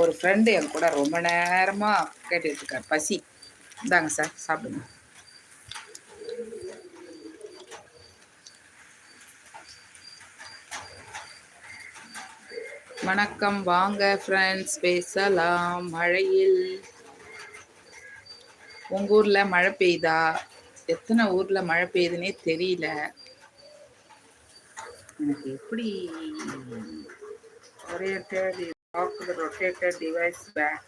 ஒரு ஃப்ரெண்டு என் கூட ரொம்ப நேரமாக கேட்டுட்டு இருக்கார். பசி. இந்தாங்க சார் சாப்பிடுங்க. வணக்கம். வாங்க ஃப்ரெண்ட்ஸ் பேசலாம். மழையில். உங்கள் ஊரில் மழை பெய்யுதா எத்தனை ஊரில் மழை பெய்யுதுன்னே தெரியல. எனக்கு எப்படி? ஒரே is off the rotated device back.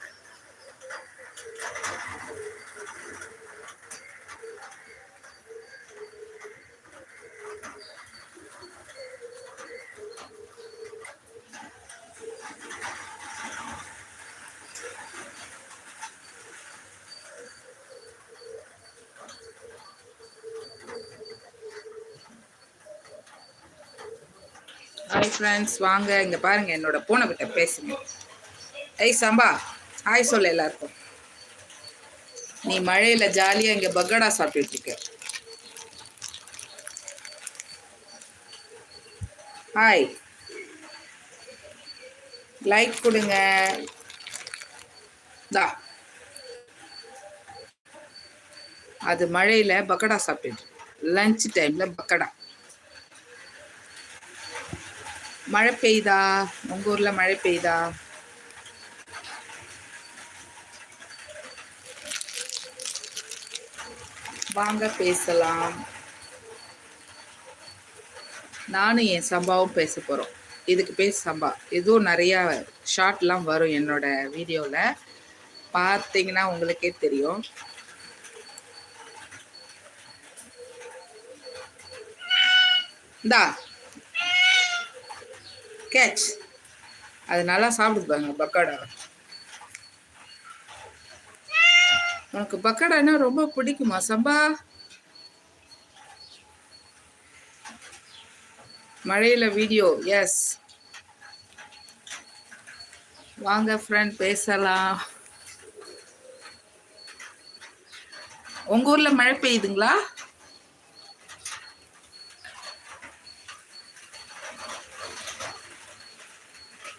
Hi friends வாங்க இங்கே பாருங்க என்னோட பூனை கிட்ட பேசுங்க. ஐய் சம்பா ஹாய் சொல்ல எல்லாருக்கும். நீ மழையில் ஜாலியாக இங்கே பக்கடா சாப்பிட்டுட்டு இருக்க. ஹாய் லைக் கொடுங்க. தா. அது மழையில் பக்கடா சாப்பிட்டு லஞ்ச் டைமில் பக்கடா. மழை பெய்யுதா உங்க ஊர்ல மழை பெய்யுதா வாங்க பேசலாம். நானும் என் சம்பாவும் பேச போகிறோம் இதுக்கு பேர் சம்பா. இதுவும் நிறையா ஷார்ட்லாம் வரும் என்னோட வீடியோவில் பார்த்தீங்கன்னா உங்களுக்கே தெரியும். இந்தா கேட்ச் அது நல்லா சாப்பிடுது பாருங்க பக்கோடா. உனக்கு பக்காடானா ரொம்ப பிடிக்குமா சம்பா? மழையில வீடியோ எஸ் வாங்க ஃப்ரெண்ட் பேசலாம். உங்க ஊர்ல மழை பெய்யுதுங்களா?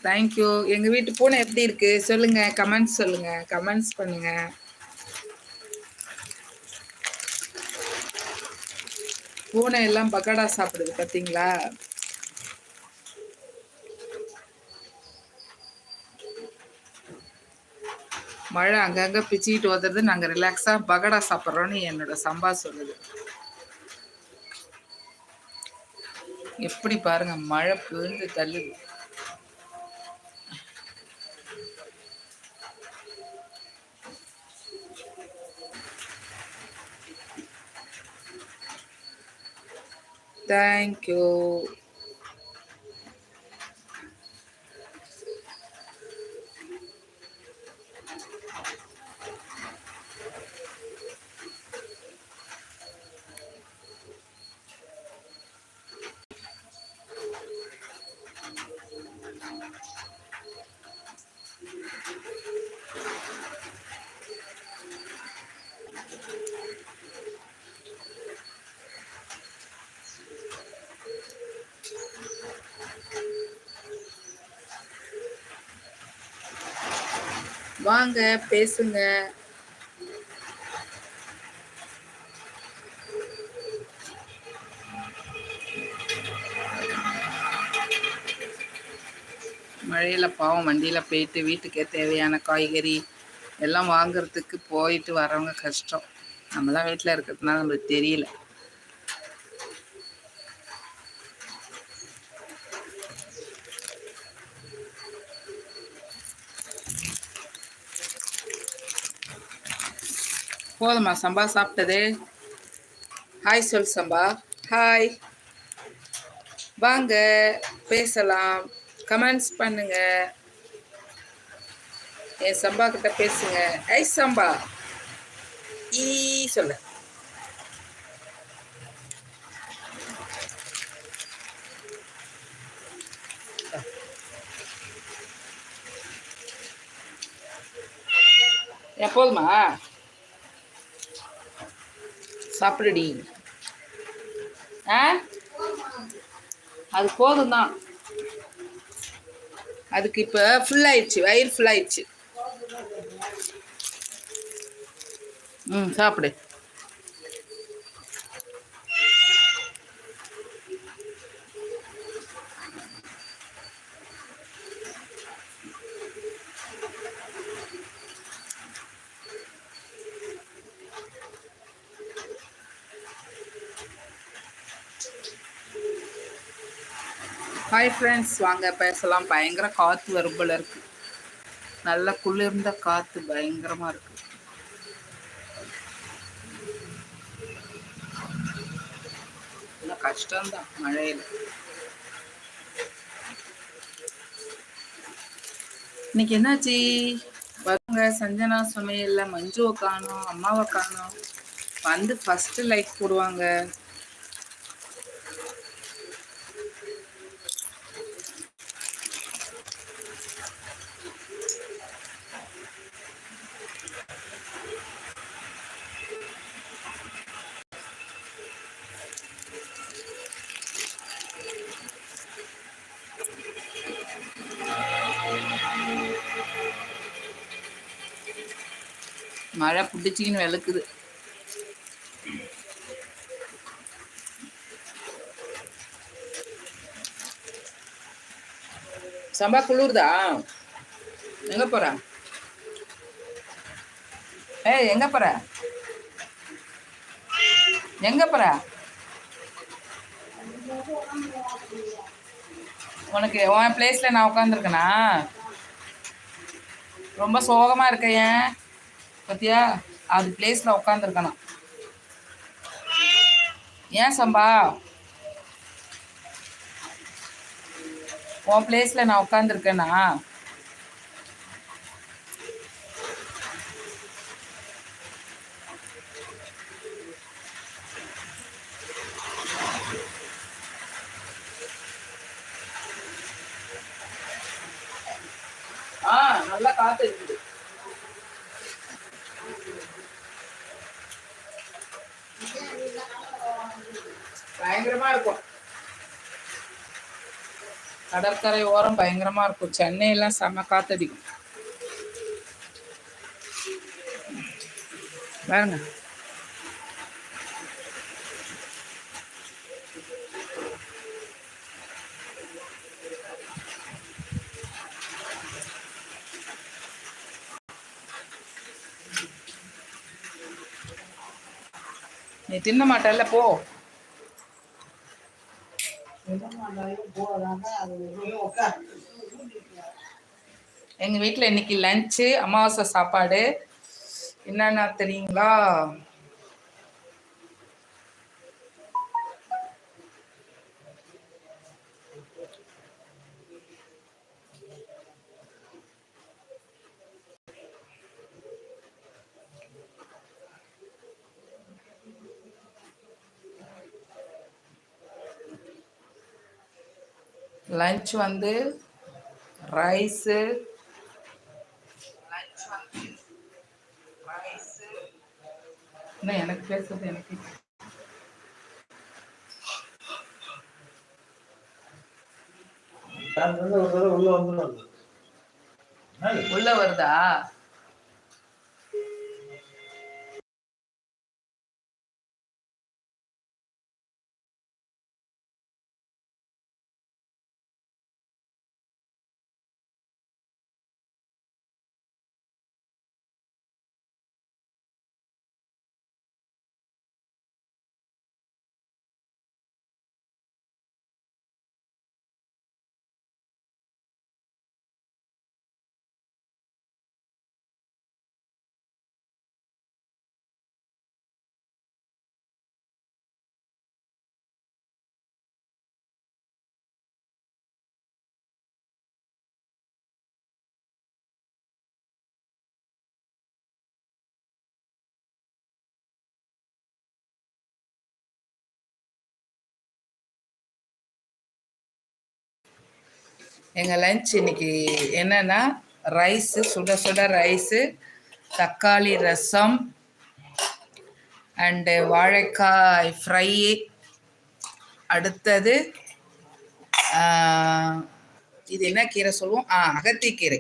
தேங்க்யூ எங்கள் வீட்டு பூனை எப்படி இருக்கு? சொல்லுங்க. கமெண்ட்ஸ் சொல்லுங்க. கமெண்ட்ஸ் பண்ணுங்க. பூனை எல்லாம் பக்கடா சாப்பிடுது பார்த்தீங்களா மழை அங்கங்கே பிச்சுக்கிட்டு வந்துடுது நாங்கள் ரிலாக்ஸாக பகடா சாப்பிட்றோன்னு என்னோட சம்பா சொல்லுது. எப்படி பாருங்க மழை பிழுந்து தள்ளுது. Thank you. வாங்க பேசுங்க. மழையில் பாவம் வண்டியில் போயிட்டு வீட்டுக்கே தேவையான காய்கறி எல்லாம் வாங்குறதுக்கு போயிட்டு வரவங்க கஷ்டம். நம்மளாம் வீட்டில் இருக்கிறதுனால நம்மளுக்கு தெரியல. போதுமா சம்பா சாப்பிட்டது. ஹாய் சொல் சம்பா. ஹாய் வாங்க பேசலாம். கமெண்ட்ஸ் பண்ணுங்க. என் சம்பா கிட்ட பேசுங்க. ஐ சம்பா. ஈ சொல்ல. எப்போதுமா சாப்பிடுடி. ஆ? அது போதும் தான் அதுக்கு இப்போ ஃபுல் ஆயிடுச்சு வயிறு ஃபுல் ஆயிடுச்சு. ம் சாப்பிடு. ஹாய் ஃப்ரெண்ட்ஸ் வாங்க பேசலாம். பயங்கர காற்று வரும்போல இருக்கு. நல்ல குளிர்ந்த காற்று பயங்கரமாக இருக்கு. கஷ்டம்தான் மழையில். இன்னைக்கு என்னாச்சு? வருங்க சஞ்சனா சமையல்ல மஞ்சுவை காணும் அம்மாவை காணும். வந்து ஃபர்ஸ்ட் லைக் போடுவாங்க. மழை பிடிச்சிக்கின்னு விளக்குது. சம்பா குளிர்தா? எங்க போற? ஏய் எங்க போற? எங்க போற? உனக்கு உன் பிளேஸ்ல நான் உட்காந்துருக்கேனா ரொம்ப சோகமா இருக்க ஏன்? பத்தியா? அது பிளேஸ்ல உட்காந்துருக்கணும் ஏன் சம்பா? உன் பிளேஸ்ல நான் உட்காந்துருக்கேனா ஆ நல்லா காத்து இருக்குது பயங்கரமா இருக்கும் கடற்கரை ஓரம் பயங்கரமா இருக்கும். சென்னையெல்லாம் செம காத்தடிக்கும். பாருங்க. நீ தின்ன மாட்டல்ல போ. எங்க வீட்டில் இன்னைக்கு லஞ்சு அமாவாசை சாப்பாடு. என்னன்னா தெரியுங்களா? லஞ்ச் வந்து ரைஸு என்ன எனக்கு பேசுறது எனக்கு உள்ள வருதா? எங்கள் லஞ்ச் இன்னைக்கு என்னன்னா ரைஸு சுட சுட ரைஸு தக்காளி ரசம் அண்டு வாழைக்காய் ஃப்ரை அடுத்தது இது என்ன கீரை சொல்லுவோம்? ஆ அகத்திக்கீரை.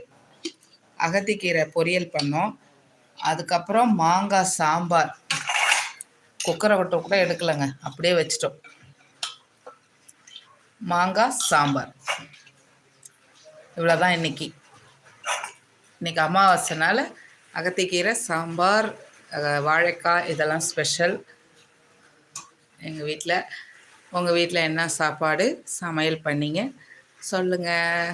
அகத்திக்கீரை பொரியல் பண்ணோம். அதுக்கப்புறம் மாங்காய் சாம்பார். குக்கரை விட்டு கூட எடுக்கலைங்க. அப்படியே வச்சிட்டோம். மாங்காய் சாம்பார். இவ்வளோதான் இன்னைக்கு. இன்னைக்கு அமாவாசைனால அகத்திக்கீரை சாம்பார் வாழைக்காய் இதெல்லாம் ஸ்பெஷல் எங்கள் வீட்டில் உங்கள் வீட்டில் என்ன சாப்பாடு சமையல் பண்ணீங்க? சொல்லுங்கள்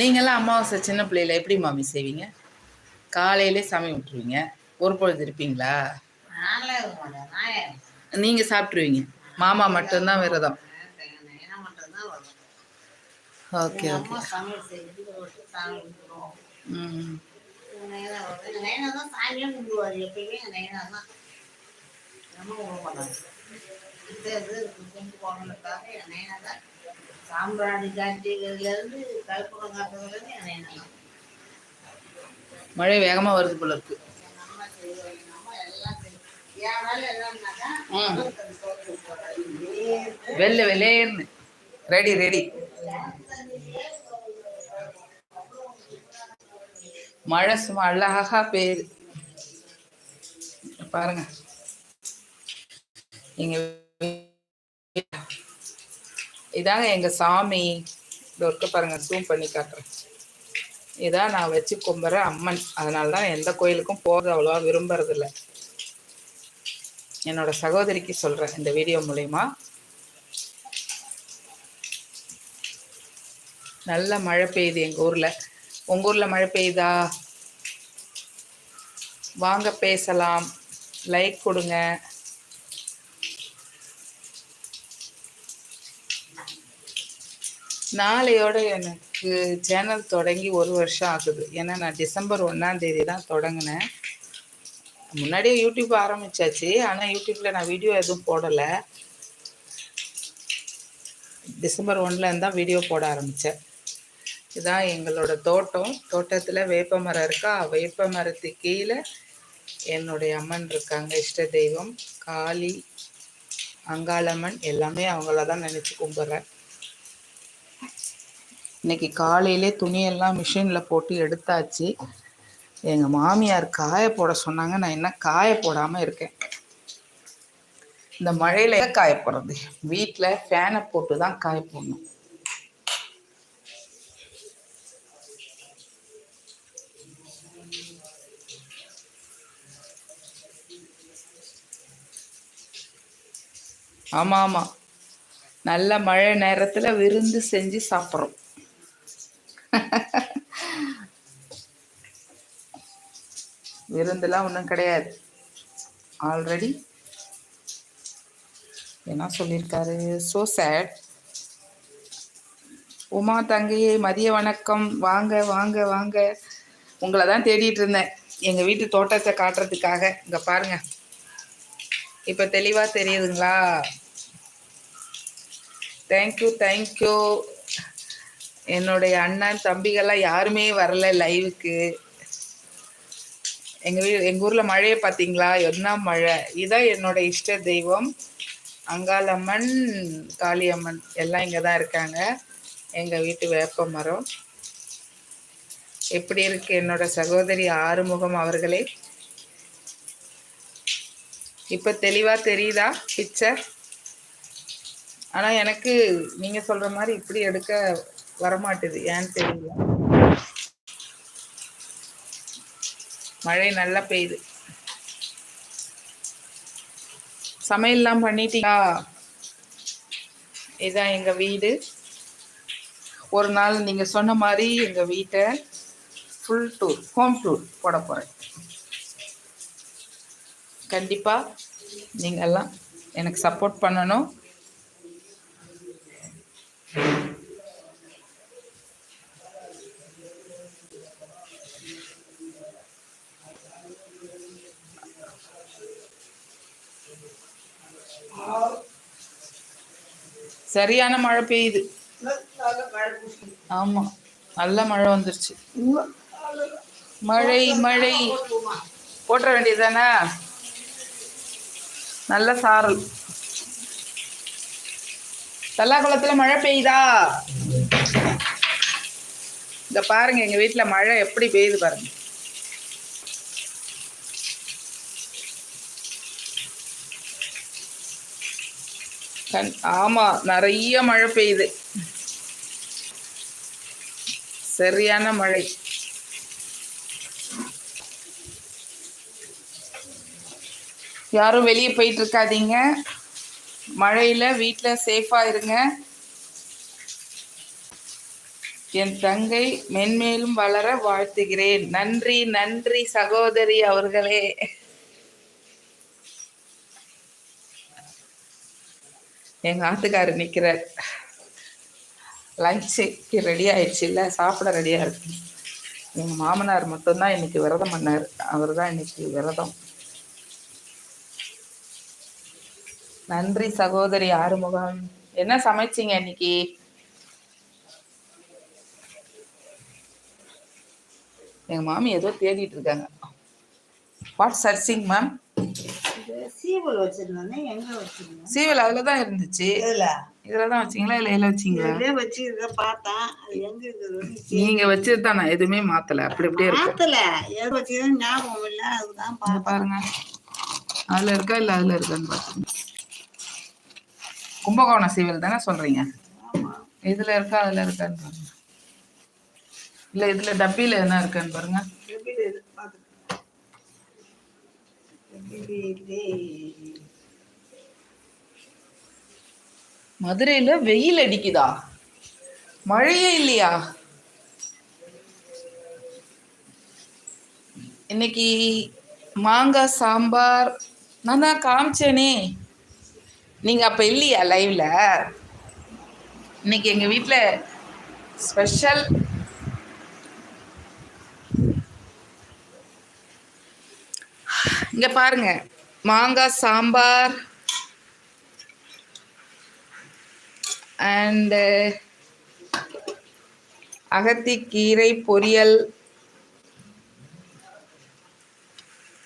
நீங்களாம் அமாவாசை சின்ன பிள்ளையில எப்படி மாமி செய்வீங்க? காலையிலே சமையல் விட்டுருவீங்க. ஒரு பொழுது இருப்பீங்களா? நீங்கள் சாப்பிட்ருவீங்க மாமா மட்டும்தான் விரதம். Okay okay. சாம்பிராணி காய்ச்சிக்கிறதுல இருந்து கற்பூரம் காட்டுறதுல இருந்து எங்க நைனா தான். மழை வேகமாக வருது போல இருக்கு. எங்க அம்மா செய்வாங்க. எங்க அம்மா எல்லாம் செய்யும். என் வேலை என்னன்னாக்கா, ம். தோட்டத்துக்கு தோட்டத்துக்கு போறது. இப்படியே வெள்ளை வெள்ளேர்னு ரெடி ரெடி மழை சும்மா அழகா பெய்யுது. பாருங்க. எங்க இதாங்க எங்க சாமி. இந்த இருக்க பாருங்க ஜூம் பண்ணி காட்டுறேன். இதான் நான் வச்சு கும்புற அம்மன். அதனால தான் எந்த கோயிலுக்கும் போக அவ்வளோவா விரும்புறதில்ல. என்னோட சகோதரிக்கு சொல்றேன் இந்த வீடியோ மூலயமா. நல்ல மழை பெய்யுது எங்கள் ஊரில். உங்கள் ஊரில் மழை பெய்யுதா? வாங்க பேசலாம். லைக் கொடுங்க. நாளையோட எனக்கு சேனல் தொடங்கி ஒரு வருஷம் ஆகுது. ஏன்னா நான் டிசம்பர் ஒன்றாம் தேதி தான் தொடங்கினேன். முன்னாடியே யூடியூப் ஆரம்பிச்சாச்சு. ஆனால் யூடியூப்ல நான் வீடியோ எதுவும் போடலை. டிசம்பர் ஒன்லேருந்து தான் வீடியோ போட ஆரம்பித்தேன் இதுதான் எங்களோட தோட்டம். தோட்டத்தில் வேப்ப மரம் இருக்கா? வேப்ப மரத்து கீழே என்னுடைய அம்மன் இருக்காங்க இஷ்ட தெய்வம். காளி அங்காளம்மன் எல்லாமே அவங்கள தான் நினச்சி கும்பிட்றேன். இன்னைக்கு காலையிலே துணியெல்லாம் மிஷினில் போட்டு எடுத்தாச்சு. எங்கள் மாமியார் காய போட சொன்னாங்க. நான் என்ன காய போடாமல் இருக்கேன்? இந்த மழையில காய போடுறது? வீட்டில் ஃபேனை போட்டு தான் காய போடணும். ஆமாம். ஆமாம் நல்ல மழை நேரத்தில் விருந்து செஞ்சு சாப்பிட்றோம். விருந்துலாம் ஒன்றும் கிடையாது. ஆல்ரெடி என்ன சொல்லியிருக்காரு? ஸோ சேட் உமா தங்கையே மதிய வணக்கம். வாங்க வாங்க வாங்க. உங்களை தான் தேடிட்டு இருந்தேன். எங்கள் வீட்டு தோட்டத்தை காட்டுறதுக்காக. இங்கே பாருங்க. இப்போ தெளிவாக தெரியுதுங்களா? தேங்க்யூ தேங்க்யூ என்னுடைய அண்ணன் தம்பிகள்லாம் யாருமே வரல லைவுக்கு எங்கள் வீ எங்கள் ஊரில் மழையை பார்த்தீங்களா? என்ன மழை? இதான் என்னோட இஷ்ட தெய்வம். அங்காளம்மன் காளியம்மன் எல்லாம் இங்கே தான் இருக்காங்க. எங்கள் வீட்டு வேப்ப மரம். எப்படி இருக்கு என்னோட சகோதரி ஆறுமுகம் அவர்களே? இப்போ தெளிவாக தெரியுதா? பிக்சர் ஆனால் எனக்கு நீங்கள் சொல்கிற மாதிரி இப்படி எடுக்க வரமாட்டுது. ஏன்னு தெரியல. மழை நல்லா பெய்யுது. சமையல்லாம் பண்ணிட்டீங்களா? இதான் எங்க வீடு. ஒரு நாள் நீங்க சொன்ன மாதிரி எங்க வீட்டை ஃபுல் டூர் ஹோம் டூர் போட போறேன். கண்டிப்பா நீங்க எல்லாம் எனக்கு சப்போர்ட் பண்ணணும். சரியான மழை பெய்யுது. ஆமா நல்ல மழை வந்துருச்சு. மழை மழை. போட்டுற வேண்டியதுதானே? நல்ல சாரல். தல்லாக்குளத்துல மழை பெய்யுதா? இந்த பாருங்க எங்க வீட்டுல மழை எப்படி பெய்யுது பாருங்க. ஆமா நிறைய மழை பெய்யுது. சரியான மழை. யாரும் வெளியே போயிட்டு இருக்காதீங்க. மழையில வீட்டில் சேஃபா இருங்க. என் தங்கை மென்மேலும் வளர வாழ்த்துகிறேன். நன்றி நன்றி சகோதரி அவர்களே. எங்க ஆத்துக்காரர் நிக்கிறார். லஞ்சுக்கு ரெடி ஆயிடுச்சு இல்ல சாப்பிட ரெடியா இருக்கு. எங்க மாமனார் மட்டும்தான் இன்னைக்கு விரதம் பண்ணார். அவர் தான் இன்னைக்கு விரதம். நன்றி சகோதரி ஆறுமுகம். என்ன சமைச்சீங்க இன்னைக்கு? எங்க மாமி ஏதோ தேடிட்டு இருக்காங்க. வாட் சர்ச்சிங் மேம் இது சீவல் வச்சிருந்தேன் எங்க வச்சிருந்தேன் சீவல் அதுல தான் இருந்துச்சு. இதுல. இதுல தான் வச்சீங்களா இல்ல இதுல வச்சீங்களா? வச்சிருக்க பார்த்தேன். அது எங்க இருக்குது நீங்க வச்சது தான் நான் எதுவுமே மாத்தல. அப்படி அப்படியே இருக்கு. மாத்தல. எது வச்சிருந்தேன் ஞாபகம் இல்ல. அதுதான் பாருங்க. அதுல இருக்கா இல்ல அதுல இருக்கான்னு பாருங்க கும்பகோணம் சீவல் தானே சொல்றீங்க? இதுல இருக்கா அதுல இருக்கான்னு பாருங்க. இல்ல இதுல டப்பில என்ன இருக்கான்னு பாருங்க. மதுரையில வெயில் அடிக்குதா? மழையே இல்லையா? இன்னைக்கு மாங்காய் சாம்பார். நான் தான் காமிச்சேனே. நீங்க அப்ப இல்லையா லைவ்ல இன்னைக்கு எங்க வீட்ல ஸ்பெஷல் இங்க பாருங்க. மாங்காய் சாம்பார் அண்டு அகத்திக்கீரை பொரியல்.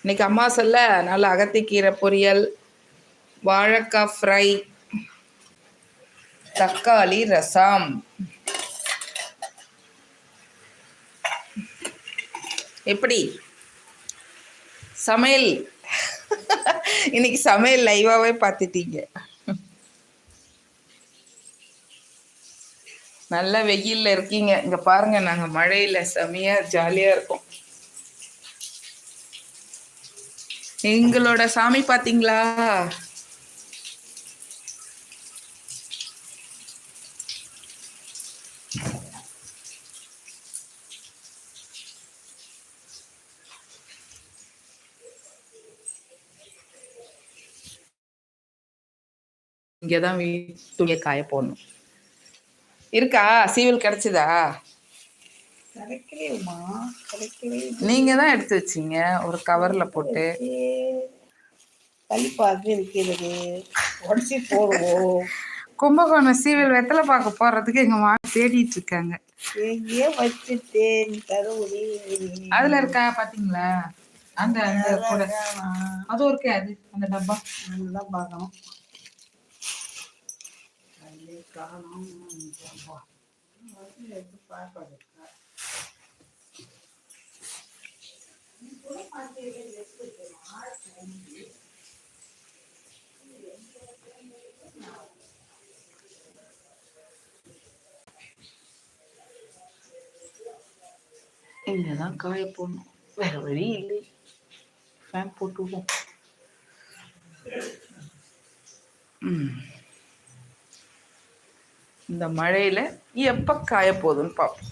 இன்னைக்கு அம்மா சொல்ல நல்ல அகத்திக்கீரை பொரியல். வாழைக்காய் ஃப்ரை தக்காளி ரசம். எப்படி? சமையல். இன்னைக்கு சமையல் லைவாகவே பார்த்துட்டீங்க. நல்ல வெயில்ல இருக்கீங்க. இங்க பாருங்க நாங்க மழையில செமையா ஜாலியா இருக்கோம். எங்களோட சாமி பாத்தீங்களா இங்கதான் வீட்டுடைய காய போடணும். இருக்கா? சீவல் கிடைச்சதா? நீங்க தான் எடுத்து வச்சீங்க. ஒரு கவர்ல போட்டு. கழிப்பாக இருக்கிறது உடச்சி போடுவோம். கும்பகோணம் சீவல் வெத்தலை பார்க்க போறதுக்கு எங்க மா தேடிட்டு இருக்காங்க. எங்கேயோ வச்சுட்டேன். தருவடி அதுல இருக்கா பாத்தீங்களா? அந்த அந்த கூட. அதுவும் இருக்கே அது அந்த டப்பா. தான் பார்க்கணும். அது காணும் எடுத்து பார்ப்பது இங்கதான் காய போடணும். வேற வழி இல்லை. ஃபேன் போட்டுவோம் ம். இந்த மழையில எப்ப காய போகுதுன்னு பார்ப்போம்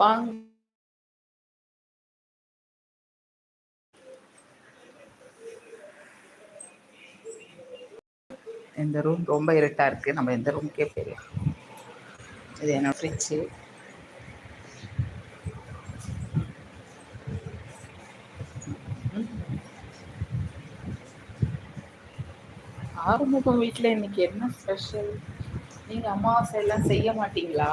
வாங்க இந்த ரூம் ரொம்ப இருட்டா இருக்கு. நம்ம இந்த ரூம்க்கே போயிடலாம். இது என்ன ஃப்ரிட்ஜு ஆறுமுகம் வீட்டில் இன்னைக்கு என்ன ஸ்பெஷல் நீங்க அமாவாசை எல்லாம் செய்ய மாட்டீங்களா?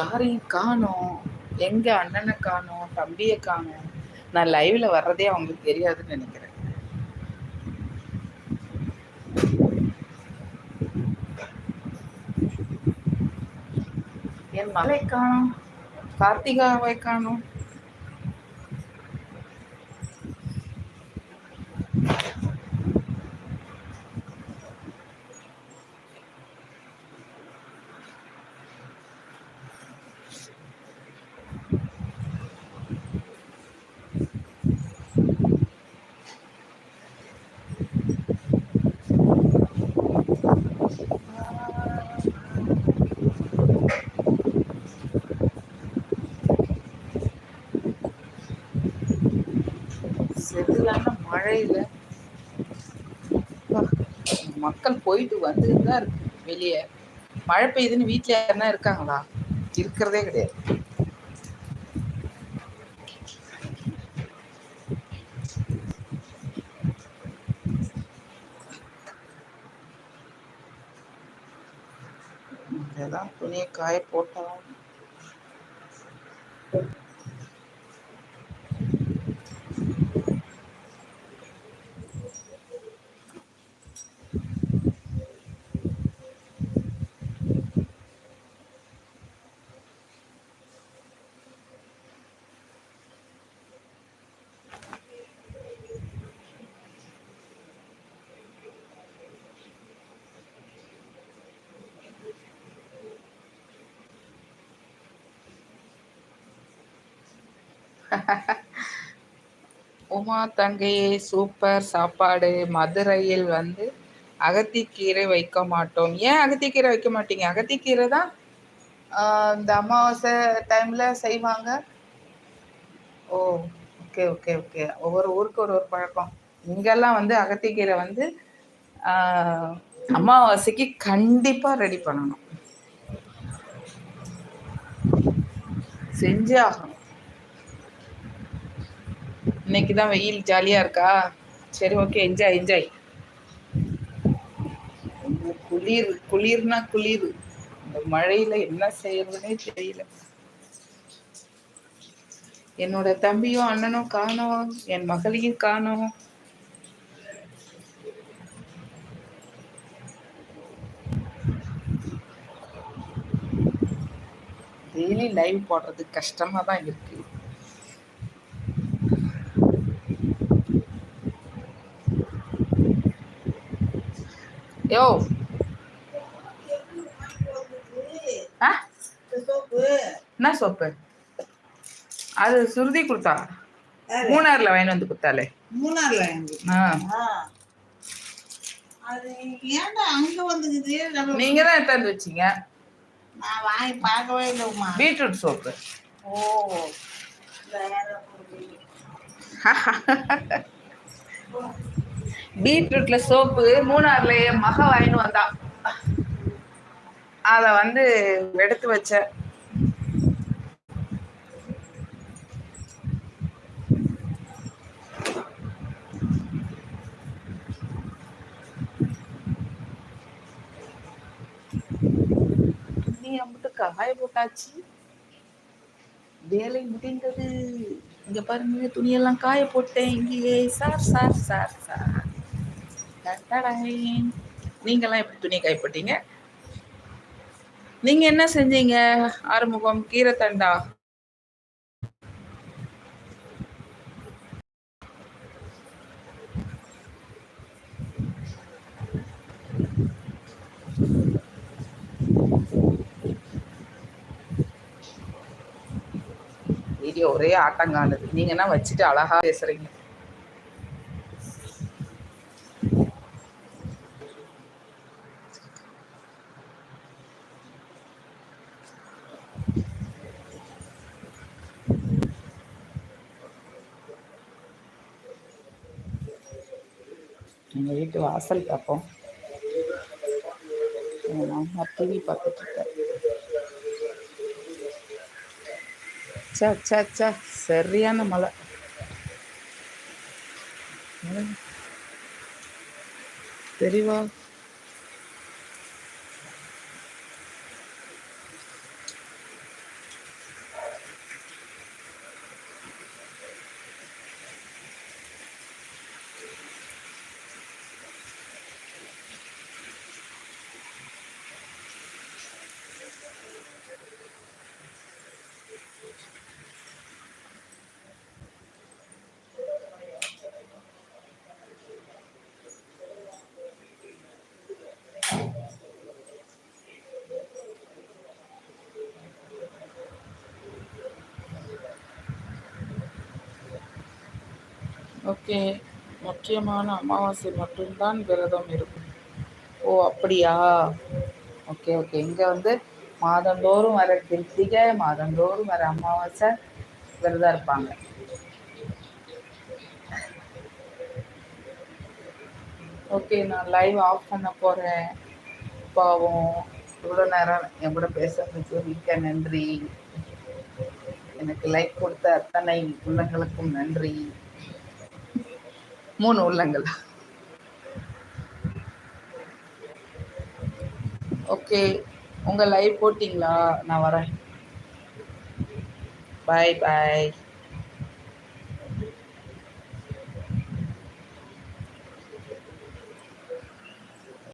யாரையும் காணோம். எங்க அண்ணனை காணோம் தம்பியை காணோம். நான் லைவ்ல வர்றதே அவங்களுக்கு தெரியாதுன்னு நினைக்கிறேன். என் மலை காணோம். கார்த்திகாவை காணோம் செதிலான மழையில அப்பா, மக்கள் போயிட்டு வந்துட்டு தான் இருக்கு வெளியே. மழை பெய்யுதுன்னு வீட்ல யாருன்னா இருக்காங்களா? இருக்கிறதே கிடையாது. துணியை காய போட்டோம். உமா தங்கையே சூப்பர் சாப்பாடு. மதுரையில் வந்து அகத்திக்கீரை வைக்க மாட்டோம். ஏன் அகத்திக்கீரை வைக்க மாட்டீங்க? அகத்திக்கீரை தான் இந்த அமாவாசை டைம்ல செய்வாங்க. ஓ ஓகே ஓகே ஓகே ஒவ்வொரு ஊருக்கு ஒரு ஒரு பழக்கம். இங்கெல்லாம் வந்து அகத்திக்கீரை வந்து அமாவாசைக்கு கண்டிப்பாக ரெடி பண்ணணும். செஞ்சே ஆகணும். இன்னைக்கு தான் வெயில் ஜாலியா இருக்கா? சரி ஓகே என்ஜாய் என்ஜாய் குளிர் குளிர்னா குளிர். இந்த மழையில என்ன செய்யறதுனே தெரியல. என்னோட தம்பியும் அண்ணனும் காணோம் என் மகளையும் காணோம். டெய்லி லைவ் போடுறது கஷ்டமா தான் இருக்கு. யோ. என்ன சோப்பு? அது சுருதி கொடுத்தா. மூணாறுல வாங்கி வந்து கொடுத்தாலே நம்ம- நீங்க தான் எடுத்தாந்து வச்சீங்க. நான் வாங்கி பார்க்கவே இல்லைம்மா. Beetroot soap. ஓ. வேற ஒரு பீட்ரூட்ல சோப்பு மூணாறுல என் மக வாங்கின்னு வந்தா. அத வந்து எடுத்து வச்சேன் நீ அம்பிட்டு காய போட்டாச்சு. வேலை முடிந்தது. இங்க பாருங்க துணியெல்லாம் காய போட்டேன். இங்கேயே. Sir sir sir sir. நீங்கள்லாம் எப்படி துணி கைப்பட்டீங்க நீங்க என்ன செஞ்சீங்க? ஆறுமுகம் கீரைத்தண்டா? வீடியோ ஒரே ஆட்டங்கானது. என்ன வச்சுட்டு அழகா பேசுறீங்க? எங்கள் வீட்டு வாசல் பார்ப்போம். நான் டிவி பார்த்துட்டு சா சா சா சரியான மழை. ம். ஓகே. முக்கியமான அமாவாசை மட்டும்தான் விரதம் இருக்கும். ஓ அப்படியா? Okay okay. இங்கே வந்து மாதந்தோறும் வர கிருத்திகை மாதந்தோறும் வர அமாவாசை விரதம் இருப்பாங்க. ஓகே நான் லைவ் ஆஃப் பண்ண போகிறேன் பாவம் இவ்வளோ நேரம் என் கூட பேசுறதுக்கு மிக்க நன்றி. எனக்கு லைக் கொடுத்த அத்தனை உள்ளங்களுக்கும் நன்றி. மூணு உள்ளங்கள். ஓகே உங்கள் லைவ் போட்டிங்களா? நான் வரேன். பாய் பாய்